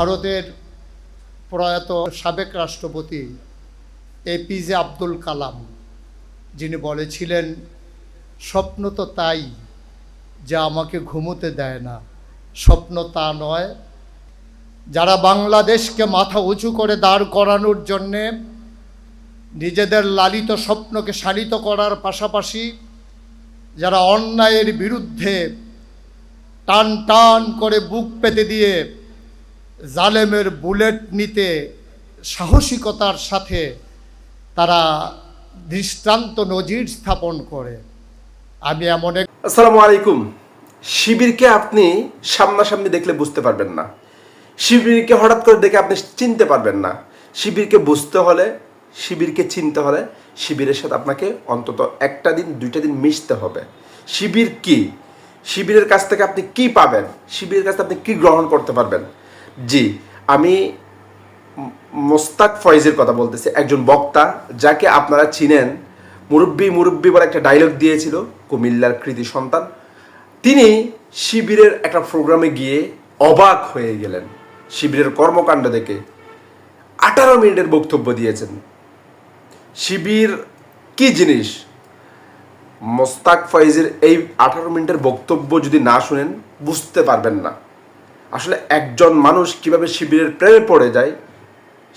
ভারতের প্রয়াত সাবেক রাষ্ট্রপতি এপিজে আব্দুল কালাম, যিনি বলেছিলেন, স্বপ্ন তো তাই যা আমাকে ঘুমোতে দেয় না। স্বপ্ন তা নয়। যারা বাংলাদেশকে মাথা উঁচু করে দাঁড় করানোর জন্যে নিজেদের লালিত স্বপ্নকে শানিত করার পাশাপাশি যারা অন্যায়ের বিরুদ্ধে টান টান করে বুক পেতে দিয়ে জালেমের বুলেট নিতে সাহসিকতার সাথে তারা দৃষ্টান্ত নজির স্থাপন করে। আমি এমন এক আসসালামু আলাইকুম। শিবিরকে আপনি সামনাসামনি দেখলে বুঝতে পারবেন না। শিবিরকে হঠাৎ করে দেখে আপনি চিনতে পারবেন না। শিবিরকে বুঝতে হলে, শিবিরকে চিনতে হলে শিবিরের সাথে আপনাকে অন্তত একটা দিন, দুইটা দিন মিশতে হবে। শিবির কি? শিবিরের কাছ থেকে আপনি কি পাবেন? শিবিরের কাছ থেকে আপনি কি গ্রহণ করতে পারবেন? জি, আমি মোস্তাক ফয়েজের কথা বলতেছি, একজন বক্তা যাকে আপনারা চিনেন, মুরব্বী মুরব্বী বলে একটা ডায়লগ দিয়েছিল, কুমিল্লার কৃতি সন্তান। তিনি শিবিরের একটা প্রোগ্রামে গিয়ে অবাক হয়ে গেলেন, শিবিরের কর্মকাণ্ড দেখে। আঠারো মিনিটের বক্তব্য দিয়েছেন। শিবির কি জিনিস? মোস্তাক ফয়েজের এই আঠারো মিনিটের বক্তব্য যদি না শুনেন, বুঝতে পারবেন না। আসলে একজন মানুষ কীভাবে শিবিরের প্রেমে পড়ে যায়,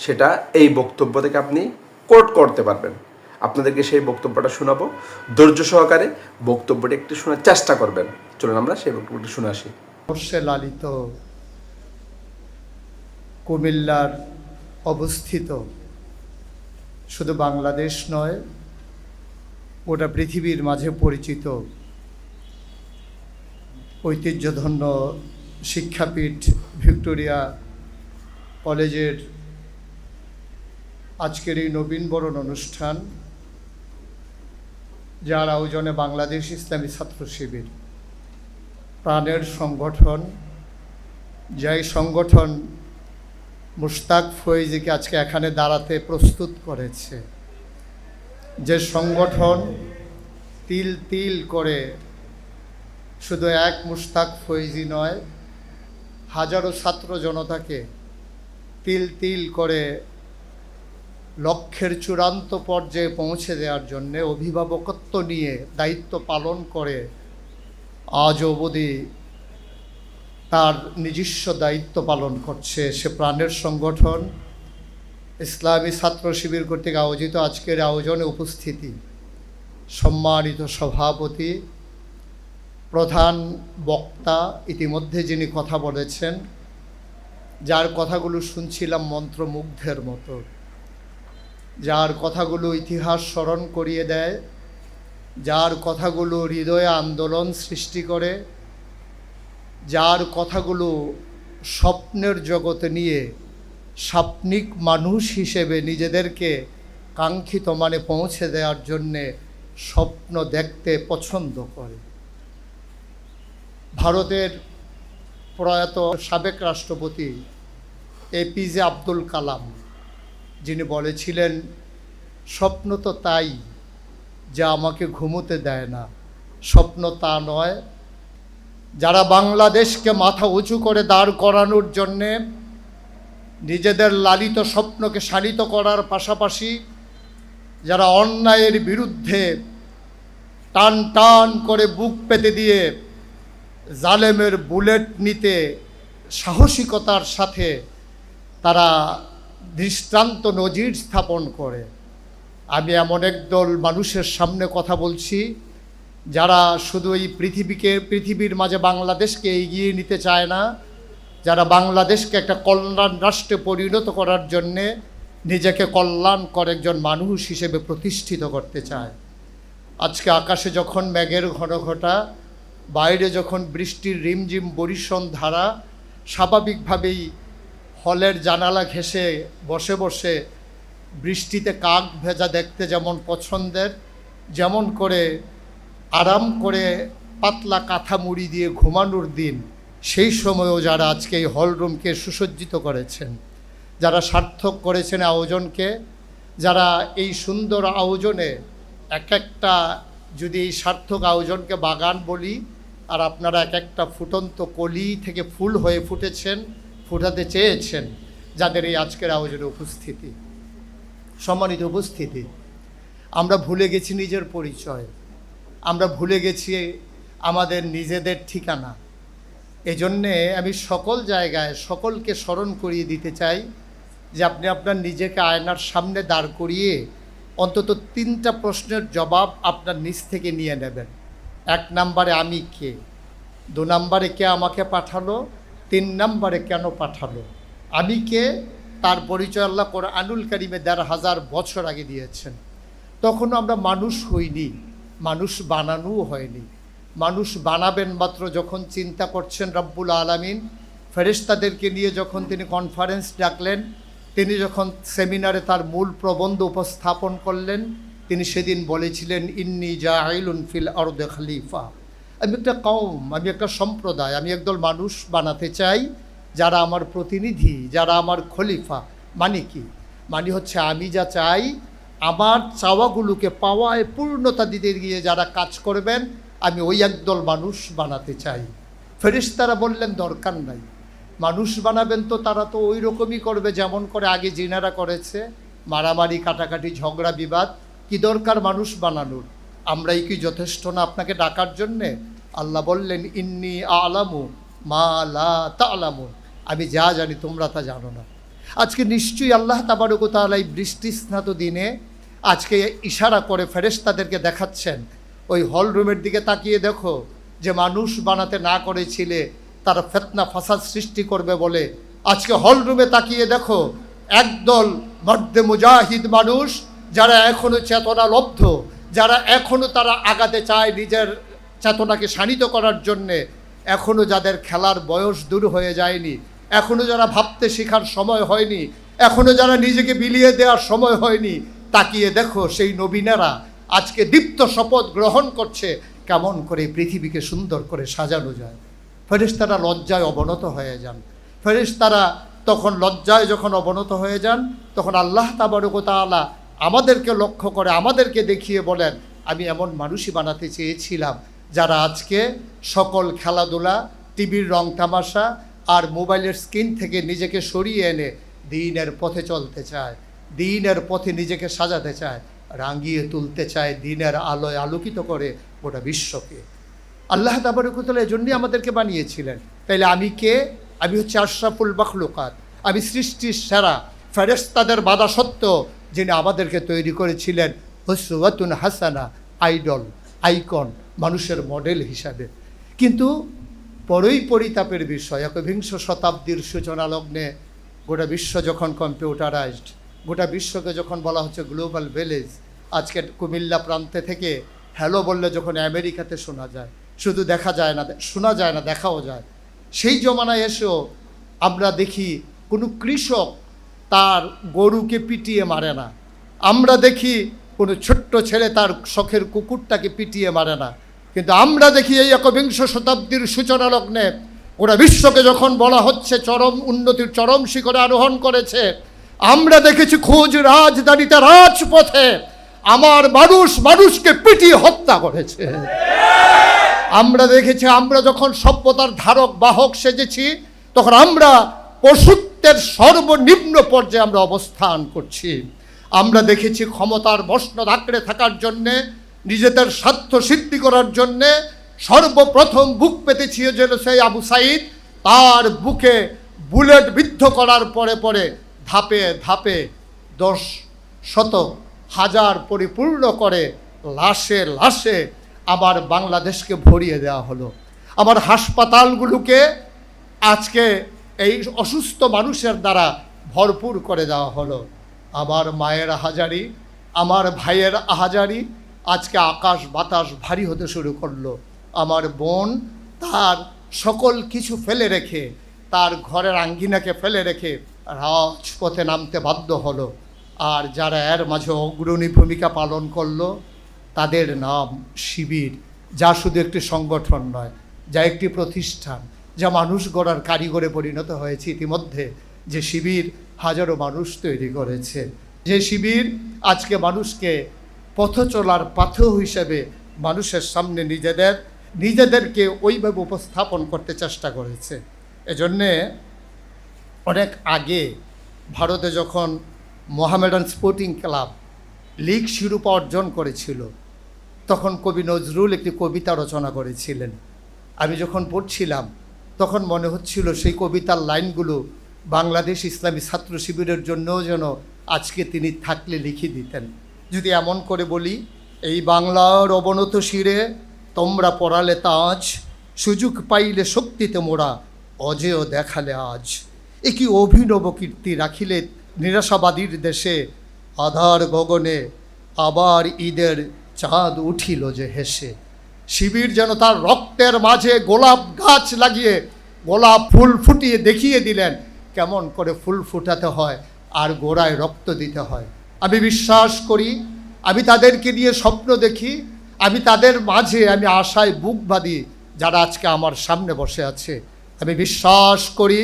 সেটা এই বক্তব্য থেকে আপনি কোট করতে পারবেন। আপনাদেরকে সেই বক্তব্যটা শোনাবো। ধৈর্য সহকারে বক্তব্যটি একটু শোনার চেষ্টা করবেন। চলুন আমরা সেই বক্তব্যটি শুনে আসি। লালিত কুমিল্লার অবস্থিত শুধু বাংলাদেশ নয়, গোটা পৃথিবীর মাঝে পরিচিত ঐতিহ্যধন্য শিক্ষাপীঠ ভিক্টোরিয়া কলেজের আজকের এই নবীনবরণ অনুষ্ঠান, যার আয়োজনে বাংলাদেশ ইসলামী ছাত্র শিবির, প্রাণের সংগঠন, যেই সংগঠন মুশতাক ফৈজিকে আজকে এখানে দাঁড়াতে প্রস্তুত করেছে। যে সংগঠন তিল তিল করে শুধু এক মুশতাক ফৈজি নয় হাজারো ছাত্র জনতাকে তিল তিল করে লক্ষ্যের চূড়ান্ত পর্যায়ে পৌঁছে দেওয়ার জন্যে অভিভাবকত্ব নিয়ে দায়িত্ব পালন করে আজ অবধি তার নিজস্ব দায়িত্ব পালন করছে সে প্রাণের সংগঠন। ইসলামী ছাত্র শিবির কর্তৃক আয়োজিত আজকের আয়োজনে উপস্থিতি সম্মানিত সভাপতি প্রধান বক্তা ইতিমধ্যে যিনি কথা বলেছেন, যার কথাগুলো শুনছিলাম মন্ত্রমুগ্ধের মতো, যার কথাগুলো ইতিহাস স্মরণ করিয়ে দেয়, যার কথাগুলো হৃদয়ে আন্দোলন সৃষ্টি করে, যার কথাগুলো স্বপ্নের জগতে নিয়ে স্বপ্নিক মানুষ হিসেবে নিজেদেরকে কাঙ্ক্ষিত মানে পৌঁছে দেওয়ার জন্যে স্বপ্ন দেখতে পছন্দ করে। ভারতের প্রয়াত সাবেক রাষ্ট্রপতি এপিজে আব্দুল কালাম, যিনি বলেছিলেন, স্বপ্ন তো তাই যা আমাকে ঘুমোতে দেয় না। স্বপ্ন তা নয়। যারা বাংলাদেশকে মাথা উঁচু করে দাঁড় করানোর জন্যে নিজেদের লালিত স্বপ্নকে শানিত করার পাশাপাশি যারা অন্যায়ের বিরুদ্ধে টান টান করে বুক পেতে দিয়ে জালেমের বুলেট নিতে সাহসিকতার সাথে তারা দৃষ্টান্ত নজির স্থাপন করে। আমি এমন একদল মানুষের সামনে কথা বলছি, যারা শুধু এই পৃথিবীকে, পৃথিবীর মাঝে বাংলাদেশকে এগিয়ে নিতে চায় না, যারা বাংলাদেশকে একটা কল্যাণ রাষ্ট্রে পরিণত করার জন্যে নিজেকে কল্যাণকর একজন মানুষ হিসেবে প্রতিষ্ঠিত করতে চায়। আজকে আকাশে যখন মেঘের ঘন ঘটা বাইরে যখন বৃষ্টির রিমঝিম বরিশন ধারা, স্বাভাবিকভাবেই হলের জানালা ঘেঁষে বসে বসে বৃষ্টিতে কাক ভেজা দেখতে যেমন পছন্দের, যেমন করে আরাম করে পাতলা কাঁথা মুড়ি দিয়ে ঘুমানোর দিন, সেই সময়ও যারা আজকে এই হলরুমকে সুসজ্জিত করেছেন। যারা সার্থক করেছেন আয়োজনকে, যারা এই সুন্দর আয়োজনে এক একটা যদি এই সার্থক আয়োজনকে বাগান বলি আর আপনারা এক একটা ফুটন্ত কলি থেকে ফুল হয়ে ফুটেছেন, ফোটাতে চেয়েছেন যাদের এই আজকের আয়োজনে উপস্থিতি, সম্মানিত উপস্থিতি। আমরা ভুলে গেছি নিজের পরিচয়। আমরা ভুলে গেছি আমাদের নিজেদের ঠিকানা। এজন্যে আমি সকল জায়গায় সকলকে স্মরণ করিয়ে দিতে চাই যে আপনি আপনার নিজেকে আয়নার সামনে দাঁড় করিয়ে অন্তত তিনটা প্রশ্নের জবাব আপনার নিজ থেকে নিয়ে নেবেন। এক নম্বরে আমি কে? দু নম্বরে কে আমাকে পাঠালো? তিন নম্বরে কেন পাঠালো? আমি কে? তার পরিচয় আল্লাহ করে আনুল কারিমে দেড় হাজার বছর আগে দিয়েছেন। তখনও আমরা মানুষ হইনি, মানুষ বানানোও হয়নি। মানুষ বানাবেন মাত্র যখন চিন্তা করছেন রব্বুল আলামিন। ফেরেশতাদেরকে নিয়ে যখন তিনি কনফারেন্স ডাকলেন, তিনি যখন সেমিনারে তার মূল প্রবন্ধ উপস্থাপন করলেন তিনি সেদিন বলেছিলেন, ইন্নি জাহিলুন ফিল আরদে খলিফা। আমি একটা কম আমি একটা সম্প্রদায়, আমি একদল মানুষ বানাতে চাই যারা আমার প্রতিনিধি, যারা আমার খলিফা। মানে কি? মানে হচ্ছে আমি যা চাই, আমার চাওয়াগুলোকে পাওয়ায় পূর্ণতা দিতে গিয়ে যারা কাজ করবেন, আমি ওই একদল মানুষ বানাতে চাই। ফেরিস্তারা বললেন, দরকার নাই। মানুষ বানাবেন তো, তারা তো ওই রকমই করবে যেমন করে আগে জিনারা করেছে। মারামারি, কাটাকাটি, ঝগড়া, বিবাদ কি দরকার মানুষ বানানোর? আমরাই কি যথেষ্ট না আপনাকে ডাকার জন্যে? আল্লাহ বললেন, ইন্নি আলামু মা লা তা আলামু আমি যা জানি তোমরা তা জানো না। আজকে নিশ্চয়ই আল্লাহ তাবারকতালা এই বৃষ্টি স্নাত দিনে আজকে ইশারা করে ফেরেস তাদেরকে দেখাচ্ছেন। ওই হল রুমের দিকে তাকিয়ে দেখো যে মানুষ বানাতে না করেছিলে, তারা ফেতনা ফাসাদ সৃষ্টি করবে বলে। আজকে হল রুমে তাকিয়ে দেখো, একদল মর্দে মুজাহিদ মানুষ যারা এখনও চেতনা লব্ধ, যারা এখনও তারা আগাতে চায় নিজের চেতনাকে শানিত করার জন্যে, এখনও যাদের খেলার বয়স দূর হয়ে যায়নি, এখনও যারা ভাবতে শেখার সময় হয়নি, এখনও যারা নিজেকে বিলিয়ে দেওয়ার সময় হয়নি, তাকিয়ে দেখো সেই নবীনেরা আজকে দীপ্ত শপথ গ্রহণ করছে, কেমন করে পৃথিবীকে সুন্দর করে সাজানো যায়। ফেরেশতারা লজ্জায় অবনত হয়ে যান। ফেরেশতারা তখন লজ্জায় যখন অবনত হয়ে যান, তখন আল্লাহ তাবারকতালা আমাদেরকে লক্ষ্য করে, আমাদেরকে দেখিয়ে বলেন, আমি এমন মানুষই বানাতে চেয়েছিলাম যারা আজকে সকল খেলাধুলা, টিভির রং তামাশা আর মোবাইলের স্ক্রিন থেকে নিজেকে সরিয়ে এনে দিনের পথে চলতে চায়, দিনের পথে নিজেকে সাজাতে চায়, রাঙিয়ে তুলতে চায়, দিনের আলোয় আলোকিত করে গোটা বিশ্বকে। আল্লাহ তাবারকুতলা এজন্যই আমাদেরকে বানিয়েছিলেন। তাইলে আমি কে? আমি হচ্ছে আশরাফুল মখলুকাত। আমি সৃষ্টির সেরা ফেরেস্তাদের বাধা সত্ত্বেও যিনি আমাদেরকে তৈরি করেছিলেন হসুয়াতুন হাসানা, আইডল, আইকন, মানুষের মডেল হিসাবে। কিন্তু পরই পরিতাপের বিষয়, একবিংশ শতাব্দীর সূচনা লগ্নে গোটা বিশ্ব যখন কম্পিউটারাইজড, গোটা বিশ্বকে যখন বলা হচ্ছে গ্লোবাল ভিলেজ, আজকে কুমিল্লা প্রান্তে থেকে হ্যালো বললে যখন আমেরিকাতে শোনা যায়, শুধু দেখা যায় না, শোনা যায় না, দেখাও যায়। সেই জমানায় এসেও আমরা দেখি কোনো কৃষক তার গরুকে পিটিয়ে মারে না। আমরা দেখি কোনো ছোট্ট ছেলে তার শখের কুকুরটাকে পিটিয়ে মারে না। কিন্তু আমরা দেখি এই একবিংশ শতাব্দীর সূচনা লগ্নে ওরা বিশ্বকে যখন বলা হচ্ছে চরম উন্নতির চরম শিখরে আরোহণ করেছে, আমরা দেখেছি খোঁজ রাজধানীতে রাজপথে আমার মানুষ মানুষকে পিটিয়ে হত্যা করেছে। আমরা দেখেছি আমরা যখন সভ্যতার ধারক, বাহক সেজেছি, তখন আমরা পশুত্বের সর্বনিম্ন পর্যায়ে আমরা অবস্থান করছি। আমরা দেখেছি ক্ষমতার মসনদ আঁকড়ে থাকার জন্যে, নিজেদের স্বার্থ সিদ্ধি করার জন্যে, সর্বপ্রথম বুক পেতেছিল সেই আবু সাইদ, তার বুকে বুলেট বিদ্ধ করার পরে পরে ধাপে ধাপে দশ শত হাজার পরিপূর্ণ করে লাশে লাশে আবার বাংলাদেশকে ভরিয়ে দেওয়া হলো। আমার হাসপাতালগুলোকে আজকে এই অসুস্থ মানুষের দ্বারা ভরপুর করে দেওয়া হলো। আমার মায়ের আহাজারি, আমার ভাইয়ের আহাজারি, আজকে আকাশ বাতাস ভারী হতে শুরু করল। আমার বোন তার সকল কিছু ফেলে রেখে, তার ঘরের আঙ্গিনাকে ফেলে রেখে রাজপথে নামতে বাধ্য হলো। আর যারা এর মাঝে অগ্রণী ভূমিকা পালন করল, তাদের নাম শিবির, যা শুধু একটি সংগঠন নয়, যা একটি প্রতিষ্ঠান। যা মানুষ গড়ার কারিগরে পরিণত হয়েছে ইতিমধ্যে। যে শিবির হাজারো মানুষ তৈরি করেছে। যে শিবির আজকে মানুষকে পথ চলার পাথ হিসেবে মানুষের সামনে নিজেদের, নিজেদেরকে ওইভাবে উপস্থাপন করতে চেষ্টা করেছে। এজন্যে অনেক আগে ভারতে যখন মোহামেডান স্পোর্টিং ক্লাব লিগ শিরোপা অর্জন করেছিল, তখন কবি নজরুল একটি কবিতা রচনা করেছিলেন। আমি যখন পড়ছিলাম তখন মনে হচ্ছিল সেই কবিতার লাইনগুলো বাংলাদেশ ইসলামী ছাত্র শিবিরের জন্যও যেন আজকে তিনি থাকলে লিখে দিতেন। যদি এমন করে বলি, এই বাংলার অবনত শিরে তোমরা পড়ালে তাজ সুযোগ পাইলে শক্তিতে মোরা অজেয় দেখালে আজ। এ কি অভিনব কীর্তি রাখিলে নিরাশাবাদীর দেশে আধার গগনে আবার ঈদের চাঁদ উঠিল যে হেসে। শিবির যেন তার রক্তের মাঝে গোলাপ গাছ লাগিয়ে গোলাপ ফুল ফুটিয়ে দেখিয়ে দিলেন, কেমন করে ফুল ফুটাতে হয় আর গোড়ায় রক্ত দিতে হয়। আমি বিশ্বাস করি, আমি তাদেরকে নিয়ে স্বপ্ন দেখি, আমি তাদের মাঝে আমি আশায় বুক বাঁধি যারা আজকে আমার সামনে বসে আছে। আমি বিশ্বাস করি,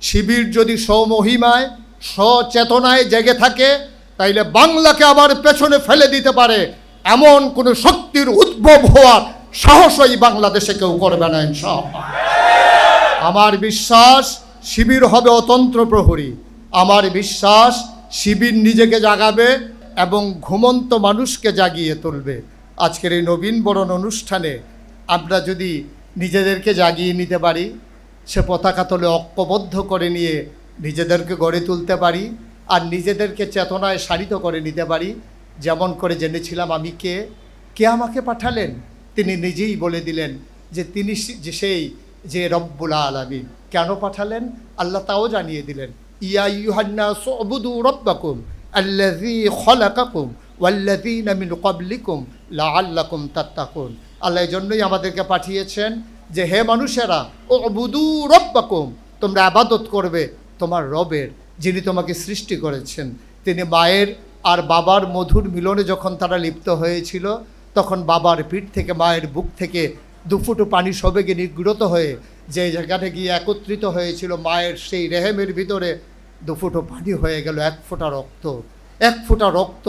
শিবির যদি স্বমহিমায় সচেতনায় জেগে থাকে, তাইলে বাংলাকে আবার পেছনে ফেলে দিতে পারে। এমন কোনো শক্তির উদ্ভব হওয়ার সাহস সাহসই বাংলাদেশে কেউ করবে না, ইনশাআল্লাহ। আমার বিশ্বাস শিবির হবে অতন্ত্র প্রহরী। আমার বিশ্বাস শিবির নিজেকে জাগাবে এবং ঘুমন্ত মানুষকে জাগিয়ে তুলবে। আজকের এই নবীন বরণ অনুষ্ঠানে আমরা যদি নিজেদেরকে জাগিয়ে নিতে পারি, সে পতাকা তলে ঐক্যবদ্ধ করে নিয়ে নিজেদেরকে গড়ে তুলতে পারি আর নিজেদেরকে চেতনায় সারিত করে নিতে পারি, যেমন করে জেনেছিলাম আমি কে। কে আমাকে পাঠালেন? তিনি নিজেই বলে দিলেন যে তিনি যে সেই যে রব্বুল আলমিন। কেন পাঠালেন? আল্লাহ তাও জানিয়ে দিলেন, ইয়া ইউহান্না সবুদু রব্বাকুম আল্লাযী খলাকাকুম ওয়াল্লাযীনা মিন ক্বাবলিকুম লাআল্লাকুম তাত্তাকুন। আল্লাহ জন্যই আমাদেরকে পাঠিয়েছেন যে, হে মানুষেরা ও বুদু রব্বাকুম, তোমরা আবাদত করবে তোমার রবের, যিনি তোমাকে সৃষ্টি করেছেন। তিনি মায়ের আর বাবার মধুর মিলনে যখন তারা লিপ্ত হয়েছিল, তখন বাবার পিঠ থেকে, মায়ের বুক থেকে দুফুটো পানি সবেগে নিগৃত হয়ে যে জায়গাটা গিয়ে একত্রিত হয়েছিল মায়ের সেই রেহেমের ভিতরে দুফুটো পানি হয়ে গেল, এক ফোঁটা রক্ত। এক ফোঁটা রক্ত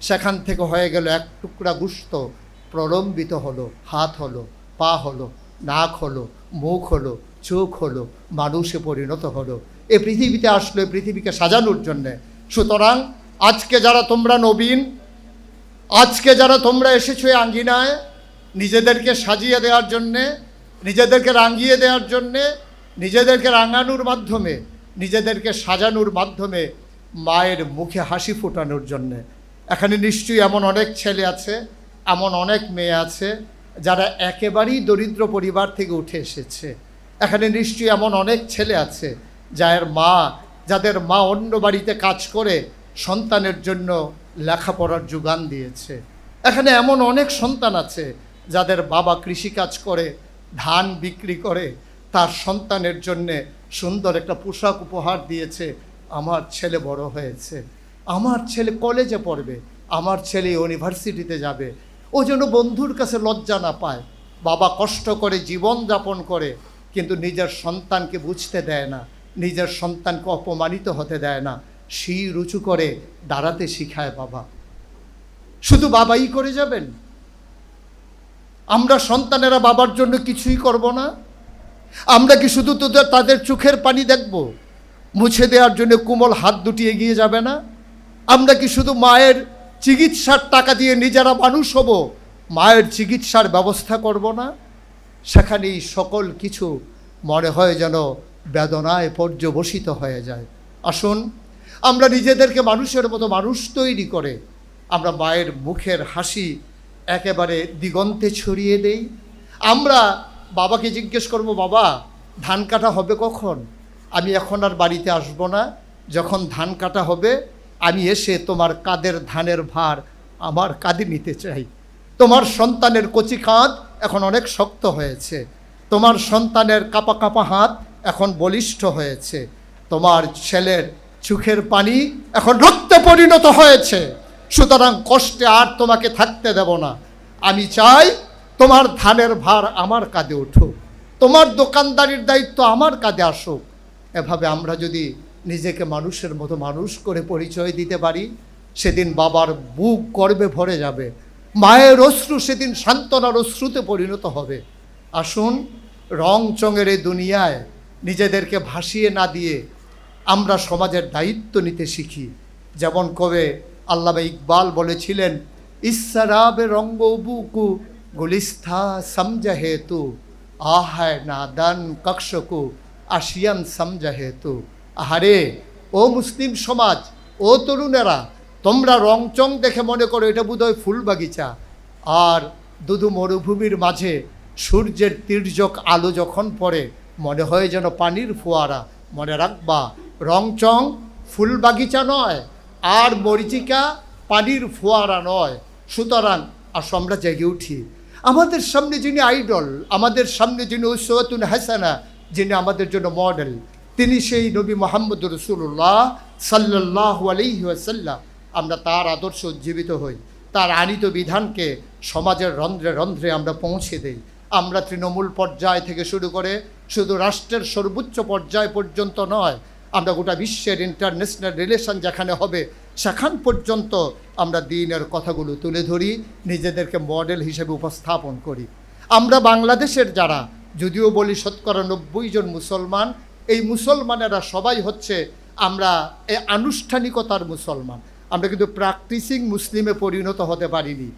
সেখান থেকে হয়ে গেল, এক টুকরা গুস্ত। প্রলম্বিত হলো, হাত হলো, পা হলো, নাক হলো, মুখ হলো, চোখ হলো, মানুষে পরিণত হলো। এ পৃথিবীতে আসলো পৃথিবীকে সাজানোর জন্যে। সুতরাং আজকে যারা তোমরা নবীন, আজকে যারা তোমরা এসেছ আঙ্গিনায় নিজেদেরকে সাজিয়ে দেওয়ার জন্যে, নিজেদেরকে রাঙিয়ে দেওয়ার জন্যে, নিজেদেরকে রাঙানোর মাধ্যমে, নিজেদেরকে সাজানোর মাধ্যমে মায়ের মুখে হাসি ফোটানোর জন্যে। এখানে নিশ্চয়ই এমন অনেক ছেলে আছে, এমন অনেক মেয়ে আছে, যারা একেবারেই দরিদ্র পরিবার থেকে উঠে এসেছে। এখানে নিশ্চয়ই এমন অনেক ছেলে আছে, যার মা, যাদের মা অন্য বাড়িতে কাজ করে, সন্তানের জন্য লেখাপড়ার যোগান দিয়েছে। এখানে এমন অনেক সন্তান আছে যাদের বাবা কৃষিকাজ করে, ধান বিক্রি করে, তার সন্তানের জন্যে সুন্দর একটা পোশাক উপহার দিয়েছে, আমার ছেলে বড় হয়েছে। আমার ছেলে কলেজে পড়বে, আমার ছেলে ইউনিভার্সিটিতে যাবে। ও যেন বন্ধুর কাছে লজ্জা না পায়। বাবা কষ্ট করে জীবন যাপন করে, কিন্তু নিজের সন্তানকে বুঝতে দেয় না, নিজের সন্তানকে অপমানিত হতে দেয় না। শির উঁচু করে দাঁড়াতে শিখায় বাবা। শুধু বাবাই করে যাবেন? আমরা সন্তানেরা বাবার জন্য কিছুই করব না। আমরা কি শুধু তোদের, তাদের চোখের পানি দেখব? মুছে দেওয়ার জন্য কোমল হাত দুটি এগিয়ে যাবে না? আমরা কি শুধু মায়ের চিকিৎসার টাকা দিয়ে নিজেরা মানুষ হব? মায়ের চিকিৎসার ব্যবস্থা করব না? সেখানেই সকল কিছু মনে হয় যেন বেদনায় পর্যবসিত হয়ে যায়। আসুন, আমরা নিজেদেরকে মানুষের মতো মানুষ তৈরি করে আমরা মায়ের মুখের হাসি একেবারে দিগন্তে ছড়িয়ে দেই। আমরা বাবাকে জিজ্ঞেস করব, বাবা, ধান কাটা হবে কখন? আমি এখন আর বাড়িতে আসব না। যখন ধান কাটা হবে, আমি এসে তোমার কাদের ধানের ভার আমার কাঁধে নিতে চাই। তোমার সন্তানের কচি কাঁধ এখন অনেক শক্ত হয়েছে। তোমার সন্তানের কাপা কাপা হাত এখন বলিষ্ঠ হয়েছে। তোমার ছেলের চোখের পানি এখন রক্তে পরিণত হয়েছে। সুতরাং কষ্টে আর তোমাকে থাকতে দেব না। আমি চাই তোমার ধানের ভার আমার কাঁধে উঠুক, তোমার দোকানদারির দায়িত্ব আমার কাঁধে আসুক। এভাবে আমরা যদি নিজেকে মানুষের মতো মানুষ করে পরিচয় দিতে পারি, সেদিন বাবার বুক গর্বে ভরে যাবে, মায়ের অশ্রু সেদিন সান্ত্বনার অশ্রুতে পরিণত হবে। আসুন, রং চঙের এই দুনিয়ায় নিজেদেরকে ভাসিয়ে না দিয়ে আমরা সমাজের দায়িত্ব নিতে শিখি। যেমন কবে আল্লামা ইকবাল বলেছিলেন, ইসারাবে রঙ্গ বুকু, গুলিস্থা সমঝা হেতু, আহায় নাদান কক্ষকু আসিয়ান সমঝা হেতু। আহারে, ও মুসলিম সমাজ, ও তরুণেরা, তোমরা রংচং দেখে মনে করো, এটা বোধহয় ফুল বাগিচা। আর দুদু মরুভূমির মাঝে সূর্যের তির্যক আলো যখন পড়ে, মনে হয় যেন পানির ফোয়ারা। মনে রাখবা, রংচং ফুল বাগিচা নয়। আর মরিচিকা পানির ফোয়ারা নয়। সুতরাং আসো আমরা জেগে উঠি। আমাদের সামনে যিনি আইডল, আমাদের সামনে যিনি উসওয়াতুন হাসানা, যিনি আমাদের জন্য মডেল, তিনি সেই নবী মোহাম্মদ রসুল্লাহ সাল্লাহ আলহি আসাল্লাম আমরা তার আদর্শ উজ্জীবিত হই। তার আনিত বিধানকে সমাজের রন্ধ্রে রন্ধ্রে আমরা পৌঁছে দেই। আমরা তৃণমূল পর্যায় থেকে শুরু করে শুধু রাষ্ট্রের সর্বোচ্চ পর্যায় পর্যন্ত নয় আমরা গোটা বিশ্বের ইন্টারন্যাশনাল রিলেশন যেখানে হবে, সেখান পর্যন্ত আমরা দিনের কথাগুলো তুলে ধরি, নিজেদেরকে মডেল হিসেবে উপস্থাপন করি। আমরা বাংলাদেশের যারা, যদিও বলি শতকরা নব্বই জন মুসলমান, এই মুসলমানেরা সবাই হচ্ছে আমরা এই আনুষ্ঠানিকতার মুসলমান। আমরা কিন্তু প্র্যাকটিসিং মুসলিমে পরিণত হতে পারিনি।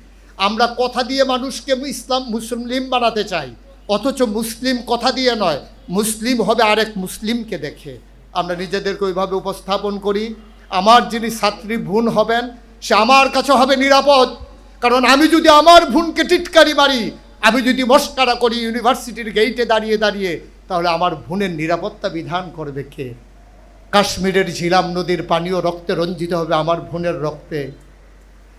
আমরা কথা দিয়ে মানুষকে ইসলাম মুসলিম বানাতে চাই, অথচ মুসলিম কথা দিয়ে নয়, মুসলিম হবে আরেক মুসলিমকে দেখে। আমরা নিজেদেরকে ওইভাবে উপস্থাপন করি। আমার যিনি ছাত্রী ভুন হবেন, সে আমার কাছে হবে নিরাপদ। কারণ আমি যদি আমার ভুনকে টিটকারি মারি, আমি যদি মস্কারা করি ইউনিভার্সিটির গেইটে দাঁড়িয়ে দাঁড়িয়ে, তাহলে আমার ভুনের নিরাপত্তা বিধান করবে কে? কাশ্মীরের ঝিলাম নদীর পানীয় রক্তে রঞ্জিত হবে আমার ভুনের রক্তে।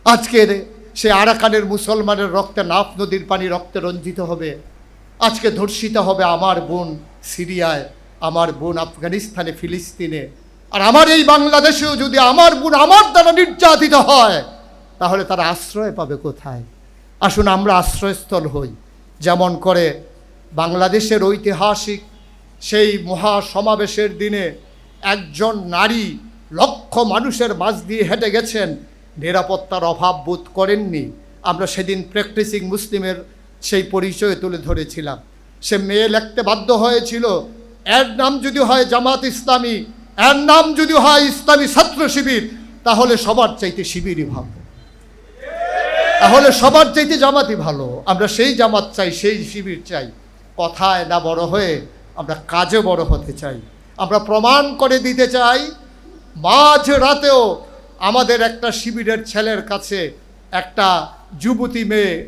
আজকের সে আরাকানের মুসলমানের রক্তে, নাফ নদীর পানি রক্তে রঞ্জিত হবে। আজকে ধর্ষিত হবে আমার বোন সিরিয়ায়। আমার বোন আফগানিস্তানে, ফিলিস্তিনে। আর আমার এই বাংলাদেশেও যদি আমার বোন আমার দ্বারা নির্যাতিত হয়, তাহলে তারা আশ্রয় পাবে কোথায়? আসুন আমরা আশ্রয়স্থল হই। যেমন করে বাংলাদেশের ঐতিহাসিক সেই মহা সমাবেশের দিনে একজন নারী লক্ষ মানুষের মাঝ দিয়ে হেঁটে গেছেন। নিরাপত্তার অভাব বোধ করেননি। আমরা সেদিন প্র্যাকটিসিং মুসলিমের সেই পরিচয় তুলে ধরেছিলাম। সে মেয়ে লিখতে বাধ্য হয়েছিল এর নাম যদি হয় জামাত ইসলামী, এর নাম যদি হয় ইসলামী ছাত্র শিবির, তাহলে সবার চাইতে শিবিরই ভালো। তাহলে সবার চাইতে জামাতই ভালো। আমরা সেই জামাত চাই, সেই শিবির চাই। কথায় না বড় হয়ে আমরা কাজে বড় হতে চাই। আমরা প্রমাণ করে দিতে চাই, মাঝ রাতেও আমাদের একটা শিবিরের ছেলের কাছে একটা যুবতী মেয়ে